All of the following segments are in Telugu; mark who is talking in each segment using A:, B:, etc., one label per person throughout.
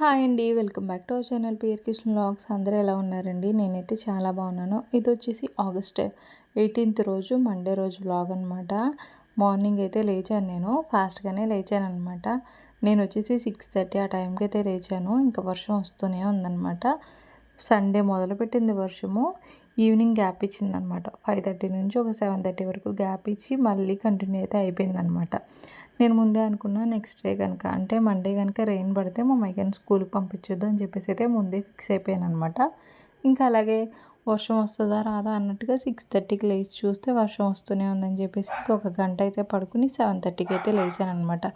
A: హాయ్ అండి welcome back to our channel. PR Kishan logs అందరూ ఎలా ఉన్నారండి? నేనైతే చాలా బాగున్నాను. ఇది వచ్చేసి ఆగస్ట్ ఎయిటీన్త్ రోజు మండే రోజు వ్లాగ్ అనమాట మార్నింగ్ అయితే లేచాను నేను. ఫాస్ట్గానే లేచాను అనమాట నేను వచ్చేసి సిక్స్ థర్టీ ఆ టైంకి అయితే లేచాను. ఇంకా వర్షం వస్తూనే ఉందన్నమాట. సండే మొదలుపెట్టింది వర్షము. ఈవినింగ్ గ్యాప్ ఇచ్చిందనమాట ఫైవ్ థర్టీ నుంచి ఒక సెవెన్ థర్టీ వరకు గ్యాప్ ఇచ్చి మళ్ళీ కంటిన్యూ అయితే అయిపోయిందనమాట నేను ముందే అనుకున్నా నెక్స్ట్ డే కనుక అంటే మండే కనుక రెయిన్ పడితే మా మైకన్ స్కూల్కి పంపించొద్దు అని చెప్పేసి అయితే ముందే ఫిక్స్ అయిపోయాను అనమాట ఇంకా అలాగే వర్షం వస్తుందా రాదా అన్నట్టుగా సిక్స్ థర్టీకి లేచి చూస్తే వర్షం వస్తూనే ఉందని చెప్పేసి ఒక గంట అయితే పడుకుని సెవెన్ థర్టీకి అయితే లేచాను అనమాట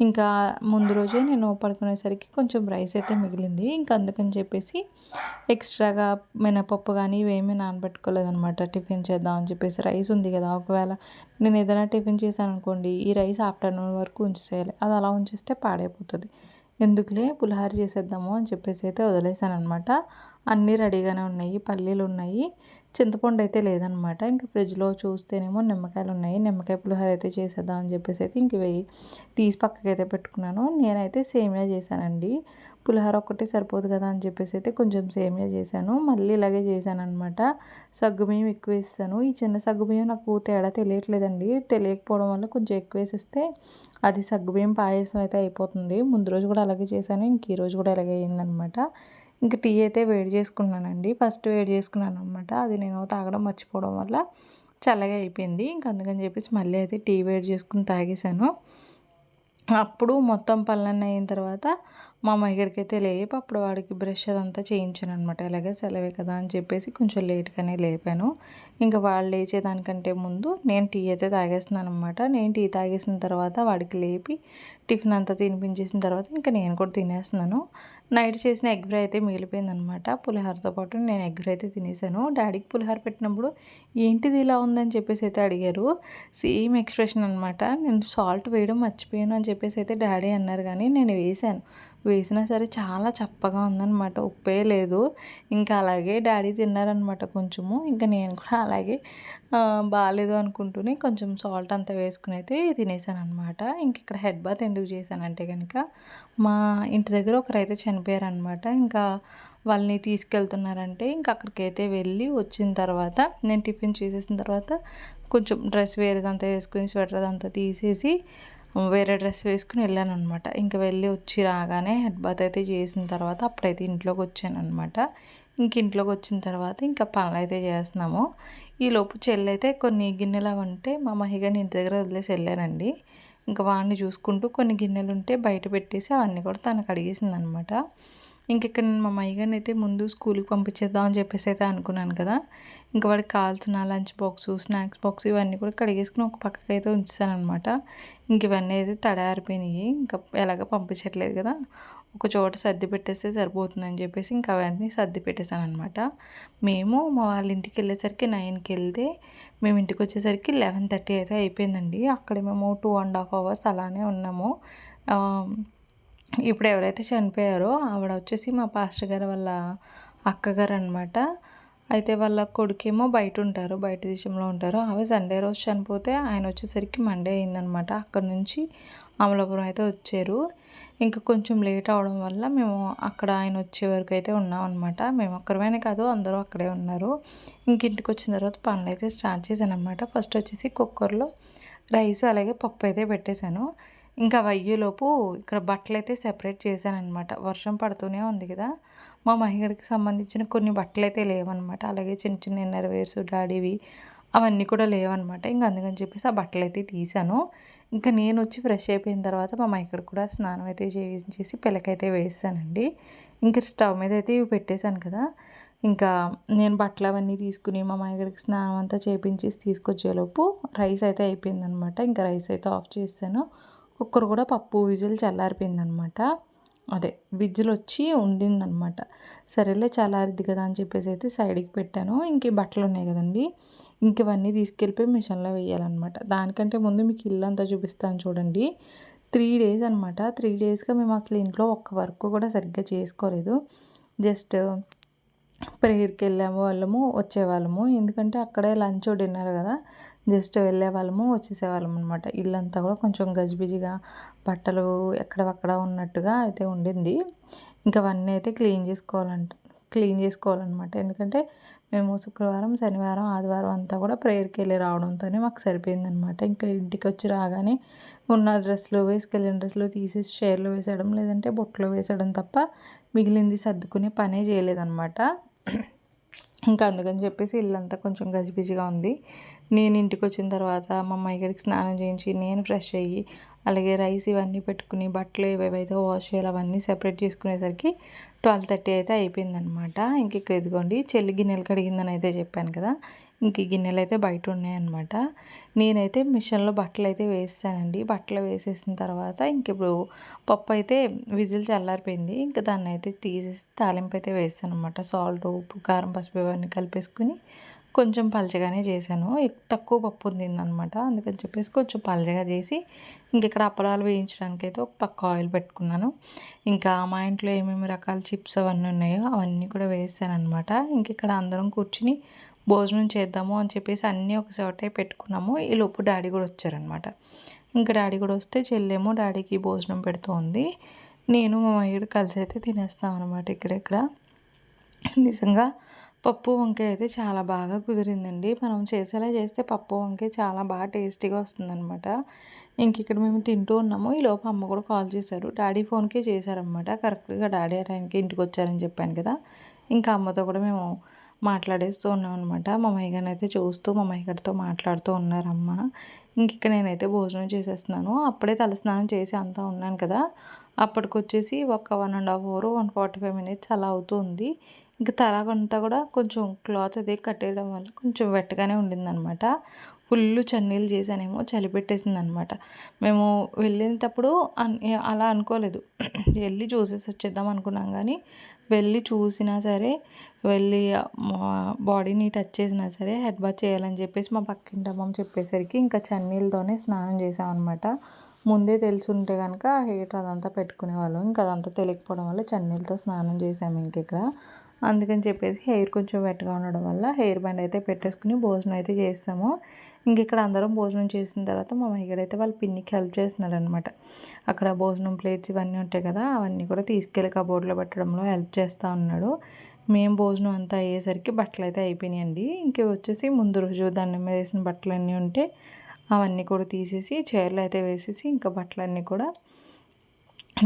A: ఇంకా ముందు రోజే నేను పడుకునేసరికి కొంచెం రైస్ అయితే మిగిలింది. ఇంకా అందుకని చెప్పేసి ఎక్స్ట్రాగా మినపప్పు కానీ ఇవేమీ నానబెట్టుకోలేదనమాట టిఫిన్ చేద్దాం అని చెప్పేసి రైస్ ఉంది కదా. ఒకవేళ నేను ఏదైనా టిఫిన్ చేశాను అనుకోండి ఈ రైస్ ఆఫ్టర్నూన్ వరకు ఉంచేసేయాలి. అది అలా ఉంచేస్తే పాడైపోతుంది. ఎందుకులే? పులిహార చేసేద్దాము అని చెప్పేసి అయితే వదిలేసాను అనమాట అన్నీ రెడీగానే ఉన్నాయి పల్లీలు ఉన్నాయి. చింతపండు అయితే లేదనమాట. ఇంకా ఫ్రిడ్జ్లో చూస్తేనేమో నిమ్మకాయలు ఉన్నాయి. నిమ్మకాయ పులిహోర అయితే చేసేద్దాం అని చెప్పేసి అయితే ఇంక వెయ్యి తీసి పక్కకైతే అయితే పెట్టుకున్నాను. నేనైతే సేమియా చేశానండి. పులిహోర ఒక్కటే సరిపోదు కదా అని చెప్పేసి అయితే కొంచెం సేమియా చేశాను. మళ్ళీ ఇలాగే చేశాను అనమాట సగ్గుబియ్యం ఎక్కువ వేస్తాను. ఈ చిన్న సగ్గుబియ్యం నాకు తేడా తెలియట్లేదండి. తెలియకపోవడం వల్ల కొంచెం ఎక్కువ వేసిస్తే అది సగ్గుబియ్యం పాయసం అయితే అయిపోతుంది. ముందు రోజు కూడా అలాగే చేశాను. ఇంక ఈ రోజు కూడా అలాగే అయిందనమాట. ఇంకా టీ అయితే వేడి చేసుకున్నానండి. ఫస్ట్ వేడి చేసుకున్నాను అనమాట అది నేను తాగడం మర్చిపోవడం వల్ల చల్లగా అయిపోయింది. ఇంక అందుకని చెప్పేసి మళ్ళీ అయితే టీ వేడి చేసుకుని తాగేశాను. అప్పుడు మొత్తం పనులన్నీ అయిన తర్వాత మా దగ్గరికి అయితే లేపు అప్పుడు వాడికి బ్రష్ అదంతా చేయించాను అనమాట ఎలాగే సెలవే కదా అని చెప్పేసి కొంచెం లేట్గానే లేపాను. ఇంకా వాళ్ళు లేచేదానికంటే ముందు నేను టీ అయితే తాగేస్తున్నాను అనమాట నేను టీ తాగేసిన తర్వాత వాడికి లేపి టిఫిన్ అంతా తినిపించేసిన తర్వాత ఇంకా నేను కూడా తినేస్తున్నాను. నైట్ చేసిన ఎగ్ ఫ్రై అయితే మిగిలిపోయిందనమాట పులిహోరతో పాటు నేను ఎగ్ ఫ్రై అయితే తినేసాను. డాడీకి పులిహోర పెట్టినప్పుడు ఏంటిది ఇలా ఉందని చెప్పేసి అయితే అడిగారు. సేమ్ ఎక్స్ప్రెషన్ అనమాట నేను సాల్ట్ వేయడం మర్చిపోయాను అని చెప్పేసి అయితే డాడీ అన్నారు కానీ నేను వేసాను. వేసినా సరే చాలా చప్పగా ఉందన్నమాట. ఉప్పే లేదు. ఇంకా అలాగే డాడీ తిన్నారనమాట కొంచెము. ఇంకా నేను కూడా అలాగే బాగాలేదు అనుకుంటూనే కొంచెం సాల్ట్ అంతా వేసుకుని అయితే తినేసాను అనమాట ఇంక ఇక్కడ హెడ్ బాత్ ఎందుకు చేశానంటే కనుక మా ఇంటి దగ్గర ఒకరైతే చనిపోయారనమాట ఇంకా వాళ్ళని తీసుకెళ్తున్నారంటే ఇంకా అక్కడికైతే వెళ్ళి వచ్చిన తర్వాత నేను టిఫిన్ చేసేసిన తర్వాత కొంచెం డ్రెస్ వేరేదంతా వేసుకుని స్వెటర్ అంతా తీసేసి వేరే డ్రెస్ వేసుకుని వెళ్ళాను అనమాట ఇంకా వెళ్ళి వచ్చి రాగానే హెడ్ బాత్ అయితే చేసిన తర్వాత అప్పుడైతే ఇంట్లోకి వచ్చాను అనమాట ఇంక ఇంట్లోకి వచ్చిన తర్వాత ఇంకా పనులు అయితే చేస్తున్నాము. ఈలోపు చెల్లైతే కొన్ని గిన్నెలు అవి ఉంటే మా మహిగాని ఇంటి దగ్గర వదిలేసి వెళ్ళానండి. ఇంకా వాడిని చూసుకుంటూ కొన్ని గిన్నెలు ఉంటే బయట పెట్టేసి అవన్నీ కూడా తనకు అడిగేసింది అనమాట ఇంక ఇక్కడ నేను మా మయ్యగారిని అయితే ముందు స్కూల్కి పంపించేద్దాం అని చెప్పేసి అయితే అనుకున్నాను కదా. ఇంకా వాడికి కావాల్సిన లంచ్ బాక్స్ స్నాక్స్ బాక్స్ ఇవన్నీ కూడా కడిగేసుకుని ఒక పక్కకి అయితే ఉంచాను అనమాట ఇంక ఇవన్నీ అయితే తడారిపోయినాయి. ఇంకా ఎలాగ పంపించట్లేదు కదా. ఒక చోట సర్ది పెట్టేస్తే సరిపోతుందని చెప్పేసి ఇంకా అవన్నీ సర్ది పెట్టేశాను అనమాట మేము మా వాళ్ళ ఇంటికి వెళ్ళేసరికి నైన్కి వెళ్తే మేము ఇంటికి వచ్చేసరికి లెవెన్ థర్టీ అయితే అయిపోయిందండి. అక్కడ మేము టూ అండ్ హాఫ్ అవర్స్ అలానే ఉన్నాము. ఇప్పుడు ఎవరైతే చనిపోయారో ఆవిడ వచ్చేసి మా పాస్టర్ గారు వాళ్ళ అక్కగారు అనమాట అయితే వాళ్ళ కొడుకేమో బయట ఉంటారు బయట దేశంలో ఉంటారు. ఆమె సండే రోజు చనిపోతే ఆయన వచ్చేసరికి మండే అయిందనమాట అక్కడ నుంచి అమలాపురం అయితే వచ్చారు. ఇంకా కొంచెం లేట్ అవడం వల్ల మేము అక్కడ ఆయన వచ్చే వరకు అయితే ఉన్నాం అనమాట మేము ఒక్కరమైనా కాదు అందరూ అక్కడే ఉన్నారు. ఇంక ఇంటికి వచ్చిన తర్వాత పనులు అయితే స్టార్ట్ చేశాను అనమాట ఫస్ట్ వచ్చేసి కుక్కర్లో రైస్ అలాగే పప్పు అయితే పెట్టేశాను. ఇంకా అయ్యేలోపు ఇక్కడ బట్టలు అయితే సెపరేట్ చేశాను అనమాట వర్షం పడుతూనే ఉంది కదా. మా మహిళకి సంబంధించిన కొన్ని బట్టలు అయితే లేవన్నమాట. అలాగే చిన్న చిన్న ఇన్నర్ వేర్స్ డాడీవి అవన్నీ కూడా లేవన్నమాట. ఇంకా అందుకని చెప్పేసి ఆ బట్టలు అయితే తీసాను ఇంకా నేను వచ్చి ఫ్రెష్ అయిపోయిన తర్వాత మా మైకర్ కూడా స్నానం అయితే చేసి పిల్లకైతే వేసానండి. ఇంకా స్టవ్ మీద అయితే ఇవి పెట్టేశాను కదా. ఇంకా నేను బట్టలు అవన్నీ తీసుకుని మా మాయగడికి స్నానం అంతా చేపించేసి తీసుకొచ్చేలోపు రైస్ అయితే అయిపోయిందనమాట ఇంకా రైస్ అయితే ఆఫ్ చేశాను. కుక్కర్ కూడా పప్పు విజిల్ చల్లారిపోయిందనమాట. అదే విజిల్ వచ్చి ఉండిందనమాట. సరేలే చల్లారిద్ది కదా అని చెప్పేసి అయితే సైడ్కి పెట్టాను. ఇంక బట్టలు ఉన్నాయి కదండి ఇంక ఇవన్నీ తీసుకెళ్ళిపోయి మిషన్లో వేయాలన్నమాట దానికంటే ముందు మీకు ఇల్లు అంతా చూపిస్తాను చూడండి. త్రీ డేస్ అనమాట. త్రీ డేస్గా మేము అసలు ఇంట్లో ఒక్క వర్క్ కూడా సరిగ్గా చేసుకోలేదు. జస్ట్ ప్రేయర్కి వెళ్ళాము వాళ్ళము వచ్చేవాళ్ళము. ఎందుకంటే అక్కడే లంచ్ డిన్నర్ కదా. జస్ట్ వెళ్ళే వాళ్ళము వచ్చేసేవాళ్ళం అనమాట ఇల్లంతా కూడా కొంచెం గజిబిజిగా బట్టలు ఎక్కడవక్కడ ఉన్నట్టుగా అయితే ఉండింది. ఇంకా అవన్నీ అయితే క్లీన్ చేసుకోవాలంట క్లీన్ చేసుకోవాలన్నమాట. ఎందుకంటే మేము శుక్రవారం శనివారం ఆదివారం అంతా కూడా ప్రేయర్కి వెళ్ళి రావడంతోనే మాకు సరిపోయిందనమాట ఇంకా ఇంటికి వచ్చి రాగానే ఉన్న డ్రెస్సులు వేసుకెళ్ళిన డ్రెస్సులు తీసేసి షేర్లు వేసేయడం లేదంటే బొట్లో వేసేయడం తప్ప మిగిలింది సర్దుకునే పనే చేయలేదన్నమాట. ఇంకా అందుకని చెప్పేసి ఇల్లంతా కొంచెం గజిబిజిగా ఉంది. నేను ఇంటికి వచ్చిన తర్వాత మా అమ్మాయి గారికి స్నానం చేయించి నేను ఫ్రెష్ అయ్యి అలాగే రైస్ ఇవన్నీ పెట్టుకుని బట్టలు ఏవేవైతే వాష్ చేయాలి అవన్నీ సెపరేట్ చేసుకునేసరికి ట్వెల్వ్ థర్టీ అయితే అయిపోయిందనమాట. ఇంక ఇక్కడ ఇదిగోండి చెల్లి గిన్నెలు కడిగిందని అయితే చెప్పాను కదా ఇంక గిన్నెలు అయితే బయట ఉన్నాయన్నమాట. నేనైతే మిషన్లో బట్టలు అయితే వేసానండి బట్టలు వేసేసిన తర్వాత ఇంక ఇప్పుడు పప్పు అయితే విజిల్ చల్లారిపోయింది. ఇంకా దాన్ని అయితే తీసేసి తాలింపు అయితే వేస్తాను అనమాట సాల్ట్ ఉప్పు కారం పసుపు ఇవన్నీ కలిపేసుకుని కొంచెం పలచగానే చేశాను. తక్కువ పప్పు ఉందన్నమాట అందుకని చెప్పేసి కొంచెం పలచగా చేసి ఇంక ఇక్కడ అప్పడాలు వేయించడానికి అయితే ఒక పక్క ఆయిల్ పెట్టుకున్నాను. ఇంకా మా ఇంట్లో ఏమేమి రకాల చిప్స్ అవన్నీ ఉన్నాయో అవన్నీ కూడా వేసాను ఇంక ఇక్కడ అందరం కూర్చుని భోజనం చేద్దాము అని చెప్పేసి అన్నీ ఒక చోటే పెట్టుకున్నాము. ఈ లోపు డాడీ కూడా వచ్చారనమాట. ఇంకా డాడీ కూడా వస్తే చెల్లేమో డాడీకి భోజనం పెడుతోంది. నేను మా మయ్యుడు కలిసి అయితే తినేస్తాం అనమాట ఇక్కడెక్కడ. నిజంగా పప్పు వంకాయ అయితే చాలా బాగా కుదిరిందండి. మనం చేసేలా చేస్తే పప్పు వంకాయ చాలా బాగా టేస్టీగా వస్తుందన్నమాట. ఇంక ఇక్కడ మేము తింటూ ఉన్నాము. ఈ లోపు అమ్మ కూడా కాల్ చేశారు. డాడీ ఫోన్కే చేశారనమాట కరెక్ట్గా డాడీ ఆ టైంకి ఇంటికి వచ్చారని చెప్పాను కదా. ఇంకా అమ్మతో కూడా మేము మాట్లాడేస్తూ ఉన్నాం అనమాట మా మైగాని అయితే చూస్తూ మా గారితో మాట్లాడుతూ ఉన్నారమ్మ. ఇంక ఇక్కడ నేనైతే భోజనం చేసేస్తున్నాను. అప్పుడే తలస్నానం చేసి అంతా ఉన్నాను కదా. అప్పటికొచ్చేసి ఒక one and half hour one forty five minutes అలా అవుతుంది ఇంకా తలాగంతా కూడా కొంచెం క్లాత్ అది కట్టేయడం వల్ల కొంచెం వెట్టగానే ఉండిందనమాట. ఫుల్ చన్నీళ్ళు చేశానేమో చలి పెట్టేసింది అనమాట మేము వెళ్ళేటప్పుడు అలా అనుకోలేదు. వెళ్ళి చూసేసి వచ్చేద్దాం అనుకున్నాం కానీ వెళ్ళి చూసినా సరే వెళ్ళి బాడీని టచ్ చేసినా సరే హెడ్ బాత్ చేయాలని చెప్పేసి మా పక్కింటి అమ్మమ్మ చెప్పేసరికి ఇంకా చన్నీళ్ళతోనే స్నానం చేసామన్నమాట ముందే తెలుసుంటే కనుక హీటర్ అదంతా పెట్టుకునే వాళ్ళం. ఇంకా అదంతా తెలియకపోవడం వల్ల చన్నీళ్ళతో స్నానం చేసాము ఇంక ఇక్కడ. అందుకని చెప్పేసి హెయిర్ కొంచెం వెట్గా ఉండడం వల్ల హెయిర్ బ్యాండ్ అయితే పెట్టేసుకుని భోజనం అయితే చేస్తాము. ఇంక ఇక్కడ అందరం భోజనం చేసిన తర్వాత మా అయితే వాళ్ళ పిన్నికి హెల్ప్ చేస్తున్నారనమాట అక్కడ భోజనం ప్లేట్స్ ఇవన్నీ ఉంటాయి కదా అవన్నీ కూడా తీసుకెళ్ళి కబోర్డ్లో పెట్టడంలో హెల్ప్ చేస్తూ ఉన్నాడు. మేము భోజనం అంతా అయ్యేసరికి బట్టలు అయితే అయిపోయినాయండి. ఇంక వచ్చేసి ముందు రోజు దాని మీద వేసిన బట్టలు అన్నీ ఉంటే అవన్నీ కూడా తీసేసి చైర్లు అయితే వేసేసి ఇంకా బట్టలన్నీ కూడా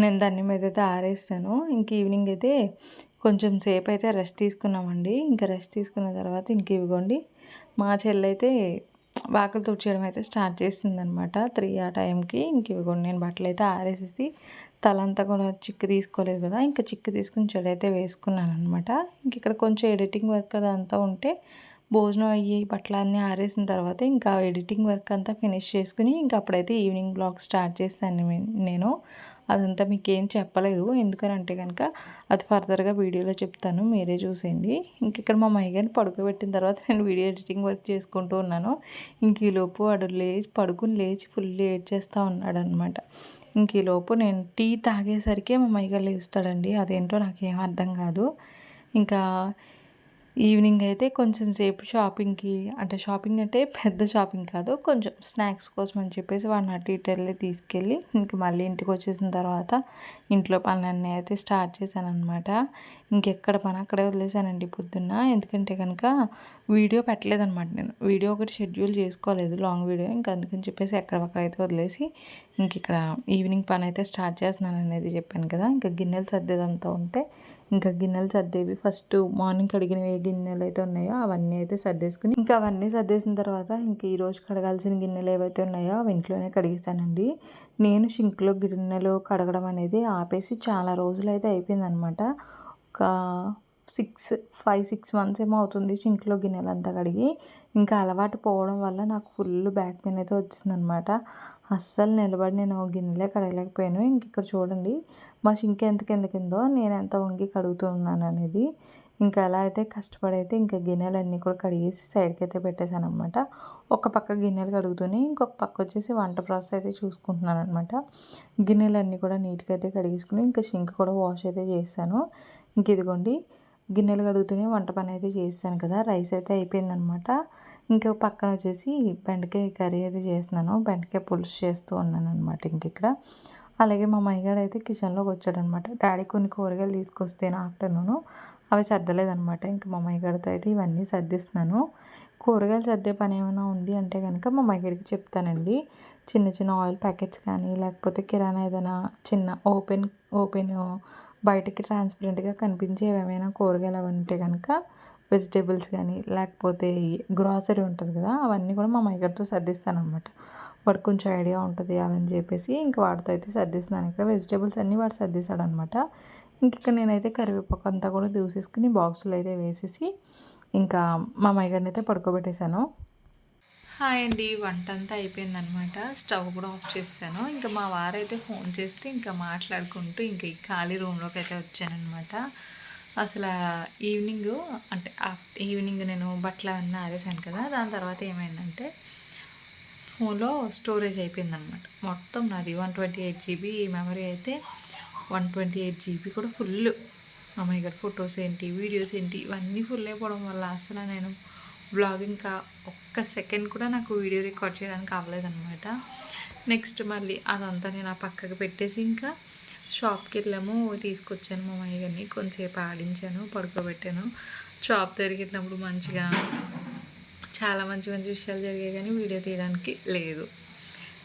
A: నేను దాన్ని మీద అయితే ఆరేస్తాను. ఇంక ఈవినింగ్ అయితే కొంచెం సేపు అయితే రెస్ట్ తీసుకున్నామండి. ఇంకా రెస్ట్ తీసుకున్న తర్వాత ఇంక ఇవ్వండి మా చెల్లైతే వాకలు తుడిచేయడం అయితే స్టార్ట్ చేసిందనమాట. త్రీ ఆ టైంకి ఇంక ఇవ్వండి నేను బట్టలు అయితే ఆరేసేసి తలంతా కూడా చిక్కు తీసుకోలేదు కదా ఇంకా చిక్కు తీసుకుని చెడు అయితే వేసుకున్నాను అనమాట ఇంక ఇక్కడ కొంచెం ఎడిటింగ్ వర్క్ అదంతా ఉంటే భోజనం అయ్యి బట్టలన్నీ ఆరేసిన తర్వాత ఇంకా ఎడిటింగ్ వర్క్ అంతా ఫినిష్ చేసుకుని ఇంకా అప్పుడైతే ఈవినింగ్ బ్లాగ్ స్టార్ట్ చేస్తాను నేను. అదంతా మీకు ఏం చెప్పలేదు. ఎందుకనంటే కనుక అది ఫర్దర్గా వీడియోలో చెప్తాను. మీరే చూసేయండి. ఇంక ఇక్కడ మా మైగాని పడుకోబెట్టిన తర్వాత నేను వీడియో ఎడిటింగ్ వర్క్ చేసుకుంటూ ఉన్నాను. ఇంక ఈలోపు వాడు లేచి పడుకుని లేచి ఫుల్ ఏడ్ చేస్తూ ఉన్నాడు అనమాట ఇంక ఈలోపు నేను టీ తాగేసరికి మా మైగా లేస్తాడండి. అదేంటో నాకేం అర్థం కాదు. ఇంకా ఈవినింగ్ అయితే కొంచెం సేపు షాపింగ్కి అంటే షాపింగ్ అంటే పెద్ద షాపింగ్ కాదు కొంచెం స్నాక్స్ కోసం అని చెప్పేసి వాడిని అటు ఇటు వెళ్ళి తీసుకెళ్ళి ఇంక మళ్ళీ ఇంటికి వచ్చేసిన తర్వాత ఇంట్లో పనులన్నీ అయితే స్టార్ట్ చేశాను అనమాట ఇంకెక్కడ పని అక్కడే వదిలేసానండి పొద్దున్న. ఎందుకంటే కనుక వీడియో పెట్టలేదనమాట నేను. వీడియో ఒకటి షెడ్యూల్ చేసుకోలేదు లాంగ్ వీడియో. ఇంకా అందుకని చెప్పేసి ఎక్కడక్కడ వదిలేసి ఇంక ఇక్కడ ఈవినింగ్ పని అయితే స్టార్ట్ చేస్తున్నాను అనేది చెప్పాను కదా. ఇంకా గిన్నెలు సర్దేదంతా ఉంటే ఇంకా గిన్నెలు సర్దేవి. ఫస్ట్ మార్నింగ్ కడిగినవి ఏ గిన్నెలు అయితే ఉన్నాయో అవన్నీ అయితే సర్దేసుకుని ఇంకా అవన్నీ సర్దేసిన తర్వాత ఇంకా ఈరోజు కడగాల్సిన గిన్నెలు ఏవైతే ఉన్నాయో అవి ఇంట్లోనే కడిగిస్తానండి నేను షింక్లో గిన్నెలు కడగడం అనేది ఆపేసి చాలా రోజులు అయితే అయిపోయిందనమాట. ఒక సిక్స్ ఫైవ్ సిక్స్ మంత్స్ ఏమో అవుతుంది సింక్లో గిన్నెలు అంతా కడిగి. ఇంకా అలవాటు పోవడం వల్ల నాకు ఫుల్ బ్యాక్ పెయిన్ అయితే వచ్చిందనమాట. అస్సలు నిలబడి నేను గిన్నెలే కడగలేకపోయాను. ఇంక ఇక్కడ చూడండి మా సింక్ ఎంత కింద కిందో నేను ఎంత వంగి కడుగుతున్నాను అనేది. ఇంకా అలా అయితే కష్టపడి అయితే ఇంకా గిన్నెలన్నీ కూడా కడిగేసి సైడ్కి అయితే పెట్టేశాను అనమాట ఒక పక్క గిన్నెలు కడుగుతూనే ఇంకొక పక్క వచ్చేసి వంట ప్రాసెస్ అయితే చూసుకుంటున్నాను అనమాట గిన్నెలన్నీ కూడా నీట్గా అయితే కడిగేసుకుని ఇంకా సింక్ కూడా వాష్ అయితే చేశాను. ఇంక ఇదిగోండి గిన్నెలు కడుగుతూనే వంట పని అయితే చేస్తాను కదా. రైస్ అయితే అయిపోయిందనమాట. ఇంకా పక్కన వచ్చేసి బెండకాయ కర్రీ అయితే చేస్తున్నాను. బెండకాయ పులుసు చేస్తూ ఉన్నాను అనమాట ఇంక ఇక్కడ. అలాగే మా మైగాడు అయితే కిచెన్లోకి వచ్చాడనమాట. డాడీ కొన్ని కూరగాయలు తీసుకొస్తేనే ఆఫ్టర్నూను అవి సర్దలేదనమాట. ఇంకా మా మైగాడితో అయితే ఇవన్నీ సర్దిస్తున్నాను. కూరగాయలు సర్దే పని ఏమైనా ఉంది అంటే కనుక మా మైగడికి చెప్తానండి. చిన్న చిన్న ఆయిల్ ప్యాకెట్స్ కానీ లేకపోతే కిరాణా ఏదైనా చిన్న ఓపెన్ ఓపెన్ బయటకి ట్రాన్స్పరెంట్గా కనిపించే ఏమైనా కూరగాయలు అవి ఉంటే కనుక వెజిటేబుల్స్ కానీ లేకపోతే గ్రాసరీ ఉంటుంది కదా అవన్నీ కూడా మా మైగడితో సర్దిస్తాను అనమాట కొంచెం ఐడియా ఉంటుంది అవని చెప్పేసి ఇంకా వాడితో అయితే సర్దిస్తున్నాను. ఇక్కడ వెజిటేబుల్స్ అన్నీ వాడు సర్దిస్తాడు అనమాట ఇంక ఇక్కడ నేనైతే కరివేపాకు అంతా కూడా దూసేసుకుని బాక్సులో అయితే వేసేసి ఇంకా మా మైగడిని అయితే పడుకోబెట్టేశాను. హాయ్ అండి వంట అంతా అయిపోయిందనమాట స్టవ్ కూడా ఆఫ్ చేస్తాను ఇంకా మా వారైతే ఫోన్ చేస్తే ఇంకా మాట్లాడుకుంటూ ఇంకా ఈ ఖాళీ రూమ్లోకి అయితే వచ్చానమాట అసలు ఈవినింగ్ అంటే ఈవినింగ్ నేను బట్టలు అవన్నీ ఆరేసాను కదా దాని తర్వాత ఏమైందంటే ఫోన్లో స్టోరేజ్ అయిపోయిందనమాట మొత్తం నాది one twenty eight GB memory అయితే వన్ ట్వంటీ ఎయిట్ జీబీ కూడా ఫుల్ అమ్మాయి గారి ఫొటోస్ ఏంటి వీడియోస్ ఏంటి ఇవన్నీ ఫుల్ అయిపోవడం వల్ల అసలు నేను బ్లాగ్ ఇంకా ఒక్క సెకండ్ కూడా నాకు వీడియో రికార్డ్ చేయడానికి అవ్వలేదన్నమాట. నెక్స్ట్ మళ్ళీ అదంతా నేను ఆ పక్కకు పెట్టేసి ఇంకా షాప్కి వెళ్ళాము తీసుకొచ్చాను మా అమ్మాయి గారిని కొంచెంసేపు ఆడించాను పడుకోబెట్టాను. షాప్ తిరిగినప్పుడు మంచిగా చాలా మంచి మంచి విషయాలు జరిగాయి కానీ వీడియో తీయడానికి లేదు.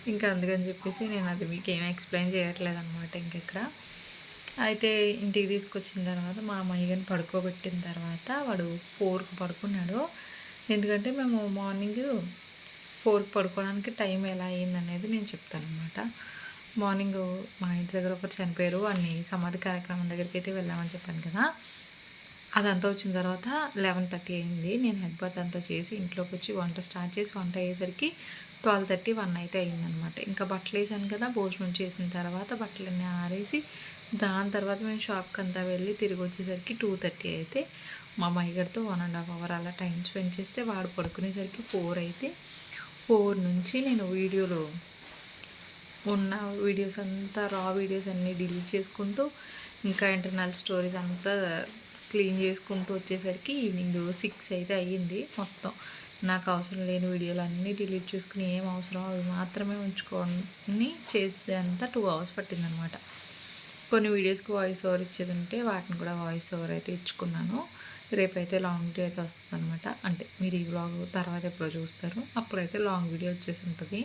A: ఇంకా అందుకని చెప్పేసి నేను అది మీకు ఏమీ ఎక్స్ప్లెయిన్ చేయట్లేదు అనమాట ఇంకెక్కడ. అయితే ఇంటికి తీసుకొచ్చిన తర్వాత మా అమ్మాయిని పడుకోబెట్టిన తర్వాత వాడు ఫోర్కి పడుకున్నాడు. ఎందుకంటే మేము మార్నింగ్ ఫోర్కి పడుకోవడానికి టైం ఎలా అయింది అనేది నేను చెప్తాను అనమాట మార్నింగ్ మా ఇంటి దగ్గర ఒకరు చనిపోయారు. అన్ని సమాధి కార్యక్రమం దగ్గరికి అయితే వెళ్ళామని చెప్పాను కదా. అదంతా వచ్చిన తర్వాత లెవెన్ థర్టీ అయింది. నేను హెడ్ బాత్ అంతా చేసి ఇంట్లోకి వచ్చి వంట స్టార్ట్ చేసి వంట అయ్యేసరికి ట్వెల్వ్ థర్టీ వన్ అయితే అయిందనమాట ఇంకా బట్టలు వేసాను కదా భోజనం చేసిన తర్వాత బట్టలన్నీ ఆరేసి దాని తర్వాత మేము షాప్కి అంతా వెళ్ళి తిరిగి వచ్చేసరికి టూ థర్టీ అయితే మా మైగడితో వన్ అండ్ హాఫ్ అవర్ అలా టైం స్పెండ్ చేస్తే వాడు పడుకునేసరికి ఫోర్ అయితే. ఫోర్ నుంచి నేను వీడియోలో ఉన్న వీడియోస్ అంతా రా వీడియోస్ అన్నీ డిలీట్ చేసుకుంటూ ఇంకా ఇంటర్నల్ స్టోరీస్ అంతా క్లీన్ చేసుకుంటూ వచ్చేసరికి ఈవినింగ్ సిక్స్ అయితే అయ్యింది మొత్తం. నాకు అవసరం లేని వీడియోలు అన్నీ డిలీట్ చేసుకుని ఏం అవసరం? అవి మాత్రమే ఉంచుకొని చేస్తే అంతా టూ అవర్స్ పట్టిందనమాట. కొన్ని వీడియోస్కి వాయిస్ ఓవర్ ఇచ్చేది ఉంటే వాటిని కూడా వాయిస్ ఓవర్ అయితే ఇచ్చుకున్నాను. రేపైతే లాంగ్ వీడియో అయితే వస్తుంది అనమాట అంటే మీరు ఈ బ్లాగ్ తర్వాత ఎప్పుడో చూస్తారు. అప్పుడైతే లాంగ్ వీడియో వచ్చేసి ఉంటుంది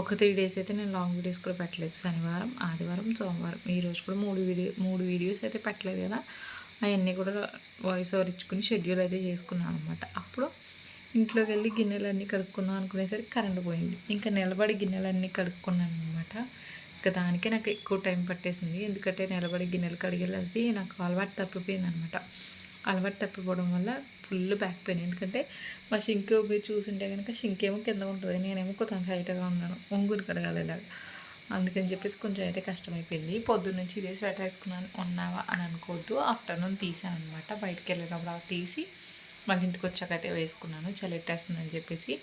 A: ఒక త్రీ డేస్ అయితే నేను లాంగ్ వీడియోస్ కూడా పెట్టలేదు. శనివారం ఆదివారం సోమవారం. ఈరోజు కూడా మూడు వీడియో మూడు వీడియోస్ అయితే పెట్టలేదు కదా. అవన్నీ కూడా వాయిస్ ఓవర్ ఇచ్చుకుని షెడ్యూల్ అయితే చేసుకున్నాను అనమాట అప్పుడు ఇంట్లోకి వెళ్ళి గిన్నెలన్నీ కడుక్కుందాం అనుకునేసరికి కరెంట్ పోయింది. ఇంకా నిలబడి గిన్నెలన్నీ కడుక్కున్నాను అనమాట ఇంకా దానికే నాకు ఎక్కువ టైం పట్టేసింది. ఎందుకంటే నిలబడి గిన్నెలు కడిగేది నాకు అలవాటు తప్పిపోయింది అనమాట అలవాటు తప్పిపోవడం వల్ల ఫుల్ బ్యాక్ పెయిన్. ఎందుకంటే మా షింక్ పోయి చూసుంటే కనుక షింక్ ఏమో కింద ఉంటుంది. నేనేమో కొంత హైట్గా ఉన్నాను. ఉంగుని కడగాలిలాగా అందుకని చెప్పేసి కొంచెం అయితే కష్టమైపోయింది. పొద్దున్న నుంచి ఇదే స్వెటర్ వేసుకున్నాను. ఉన్నావా అని అనుకోవద్దు. ఆఫ్టర్నూన్ తీసాను అనమాట బయటకు వెళ్ళినప్పుడు తీసి మళ్ళీ ఇంటికి వచ్చాక అయితే వేసుకున్నాను అని చెప్పేసి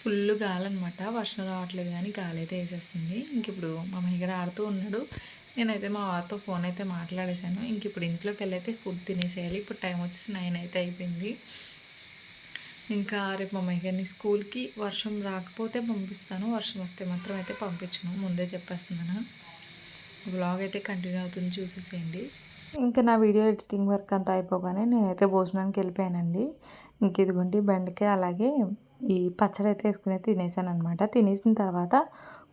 A: ఫుల్ గాలి అనమాట వర్షం రావట్లేదు కానీ గాలి అయితే వేసేస్తుంది. ఇంక ఇప్పుడు మా మహిగర ఆడుతూ ఉన్నాడు. నేనైతే మా వారితో ఫోన్ అయితే మాట్లాడేశాను. ఇంక ఇప్పుడు ఇంట్లోకి వెళ్ళైతే ఫుడ్ తినేసేయాలి. ఇప్పుడు టైం వచ్చేసి నైన్ అయితే అయిపోయింది. ఇంకా రేపు మా మహిగారిని స్కూల్కి వర్షం రాకపోతే పంపిస్తాను. వర్షం వస్తే మాత్రం అయితే పంపించను. ముందే చెప్పేస్తున్నాను. బ్లాగ్ అయితే కంటిన్యూ అవుతుంది. చూసేసేయండి. ఇంకా నా వీడియో ఎడిటింగ్ వర్క్ అంతా అయిపోగానే నేనైతే భోజనానికి వెళ్ళిపోయానండి. ఇంక ఇదిగోండి బెండకాయ అలాగే ఈ పచ్చడి అయితే వేసుకుని తినేసాను అనమాట తినేసిన తర్వాత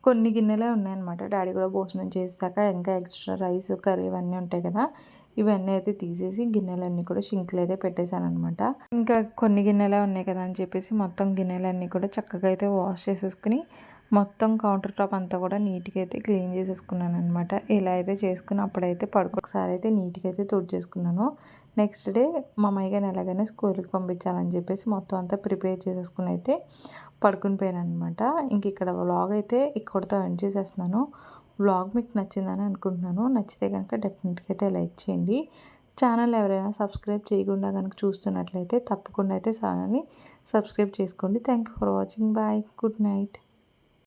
A: కొన్ని గిన్నెలే ఉన్నాయన్నమాట. డాడీ కూడా భోజనం చేసాక ఇంకా ఎక్స్ట్రా రైస్ కర్రీ ఇవన్నీ ఉంటాయి కదా ఇవన్నీ అయితే తీసేసి గిన్నెలన్నీ కూడా షింక్లు అయితే పెట్టేశాను అనమాట ఇంకా కొన్ని గిన్నెలే ఉన్నాయి కదా అని చెప్పేసి మొత్తం గిన్నెలన్నీ కూడా చక్కగా అయితే వాష్ చేసేసుకుని మొత్తం కౌంటర్ టాప్ అంతా కూడా నీట్గా అయితే క్లీన్ చేసేసుకున్నాను అనమాట ఇలా అయితే చేసుకుని అప్పుడైతే పడుకో ఒకసారి అయితే నీట్గా అయితే తుడి చేసుకున్నాను నెక్స్ట్ డే మా అమ్మాయిగాని ఎలాగైనా స్కూల్కి పంపించాలని చెప్పేసి మొత్తం అంతా ప్రిపేర్ చేసేసుకుని అయితే పడుకుని పోయాను అనమాట ఇంక ఇక్కడ వ్లాగ్ అయితే ఇక్కడితో ఎండ్ చేసేస్తున్నాను. వ్లాగ్ మీకు నచ్చిందని అనుకుంటున్నాను. నచ్చితే కనుక డెఫినెట్గా అయితే లైక్ చేయండి. ఛానల్ ఎవరైనా సబ్స్క్రైబ్ చేయకుండా కనుక చూస్తున్నట్లయితే తప్పకుండా అయితే ఛానల్ని సబ్స్క్రైబ్ చేసుకోండి. Thank you for watching bye good night